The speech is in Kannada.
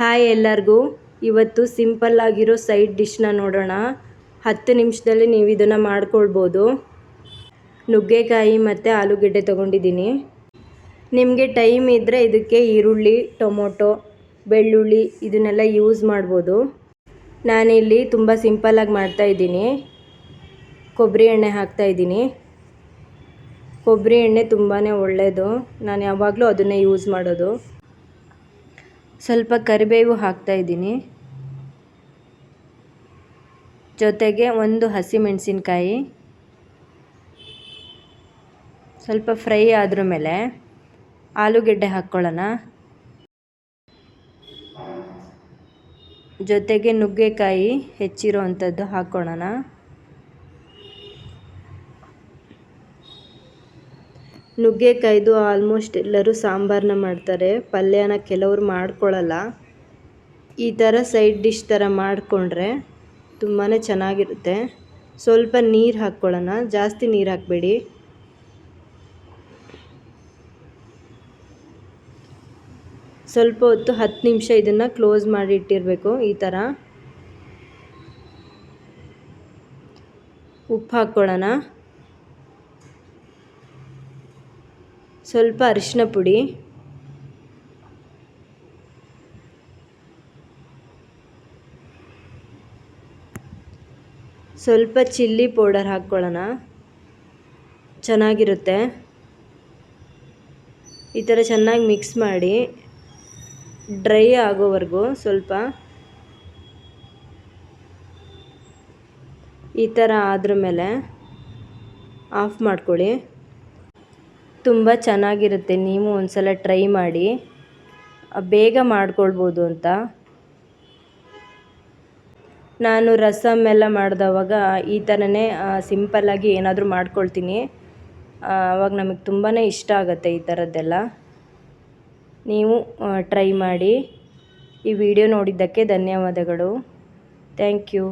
ಹಾಯ್ ಎಲ್ಲರಿಗೂ. ಇವತ್ತು ಸಿಂಪಲ್ ಆಗಿರೋ ಸೈಡ್ ಡಿಶ್ನ ನೋಡೋಣ. ಹತ್ತು ನಿಮಿಷದಲ್ಲಿ ನೀವು ಇದನ್ನು ಮಾಡ್ಕೊಳ್ಬೋದು. ನುಗ್ಗೆಕಾಯಿ ಮತ್ತು ಆಲೂಗೆಡ್ಡೆ ತೊಗೊಂಡಿದ್ದೀನಿ. ನಿಮಗೆ ಟೈಮ್ ಇದ್ದರೆ ಇದಕ್ಕೆ ಈರುಳ್ಳಿ, ಟೊಮೊಟೊ, ಬೆಳ್ಳುಳ್ಳಿ ಇದನ್ನೆಲ್ಲ ಯೂಸ್ ಮಾಡ್ಬೋದು. ನಾನಿಲ್ಲಿ ತುಂಬ ಸಿಂಪಲ್ಲಾಗಿ ಮಾಡ್ತಾಯಿದ್ದೀನಿ ಕೊಬ್ಬರಿ ಎಣ್ಣೆ ಹಾಕ್ತಾಯಿದ್ದೀನಿ ಕೊಬ್ಬರಿ ಎಣ್ಣೆ ತುಂಬಾ ಒಳ್ಳೆಯದು ನಾನು ಯಾವಾಗಲೂ ಅದನ್ನೇ ಯೂಸ್ ಮಾಡೋದು. ಸ್ವಲ್ಪ ಕರಿಬೇವು ಹಾಕ್ತಾಯಿದ್ದೀನಿ ಜೊತೆಗೆ ಒಂದು ಹಸಿಮೆಣಸಿನ್ಕಾಯಿ. ಸ್ವಲ್ಪ ಫ್ರೈ ಆದ್ರ ಮೇಲೆ ಆಲೂಗೆಡ್ಡೆ ಹಾಕ್ಕೊಳ್ಳೋಣ. ಜೊತೆಗೆ ನುಗ್ಗೆಕಾಯಿ ಹೆಚ್ಚಿರೋ ಅಂಥದ್ದು ಹಾಕ್ಕೊಳ್ಳೋಣ. ನುಗ್ಗೆಕಾಯ್ದು ಆಲ್ಮೋಸ್ಟ್ ಎಲ್ಲರೂ ಸಾಂಬಾರನ್ನ ಮಾಡ್ತಾರೆ. ಪಲ್ಯನ ಕೆಲವರು ಮಾಡ್ಕೊಳ್ಳಲ್ಲ ಈ ಥರ ಸೈಡ್ ಡಿಶ್ ಥರ ಮಾಡಿಕೊಂಡ್ರೆ ತುಂಬಾ ಚೆನ್ನಾಗಿರುತ್ತೆ. ಸ್ವಲ್ಪ ನೀರು ಹಾಕ್ಕೊಳ್ಳೋಣ. ಜಾಸ್ತಿ ನೀರು ಹಾಕಬೇಡಿ. ಸ್ವಲ್ಪ ಹೊತ್ತು ಹತ್ತು ನಿಮಿಷ ಇದನ್ನು ಕ್ಲೋಸ್ ಮಾಡಿ ಇಟ್ಟಿರಬೇಕು ಈ ಥರ. ಉಪ್ಪು ಹಾಕ್ಕೊಳ್ಳೋಣ. ಸ್ವಲ್ಪ ಅರಿಶಿನ ಪುಡಿ. ಸ್ವಲ್ಪ ಚಿಲ್ಲಿ ಪೌಡರ್ ಹಾಕ್ಕೊಳ್ಳೋಣ. ಚೆನ್ನಾಗಿರುತ್ತೆ. ಈ ಥರ ಚೆನ್ನಾಗಿ ಮಿಕ್ಸ್ ಮಾಡಿ ಡ್ರೈ ಆಗೋವರೆಗೂ ಸ್ವಲ್ಪ ಈ ಥರ ಆದ್ರ ಮೇಲೆ ಆಫ್ ಮಾಡ್ಕೊಳ್ಳಿ. ತುಂಬ ಚೆನ್ನಾಗಿರುತ್ತೆ. ನೀವು ಒಂದು ಸಲ ಟ್ರೈ ಮಾಡಿ ಬೇಗ ಮಾಡ್ಕೊಳ್ಬೋದು ಅಂತ. ನಾನು ರಸಮ್ ಎಲ್ಲ ಮಾಡಿದವಾಗ ಈ ಥರನೇ ಸಿಂಪಲ್ಲಾಗಿ ಏನಾದರೂ ಮಾಡ್ಕೊಳ್ತೀನಿ. ಆವಾಗ ನಮಗೆ ತುಂಬಾ ಇಷ್ಟ ಆಗುತ್ತೆ ಈ ಥರದ್ದೆಲ್ಲ ನೀವು ಟ್ರೈ ಮಾಡಿ. ಈ ವಿಡಿಯೋ ನೋಡಿದ್ದಕ್ಕೆ ಧನ್ಯವಾದಗಳು. Thank you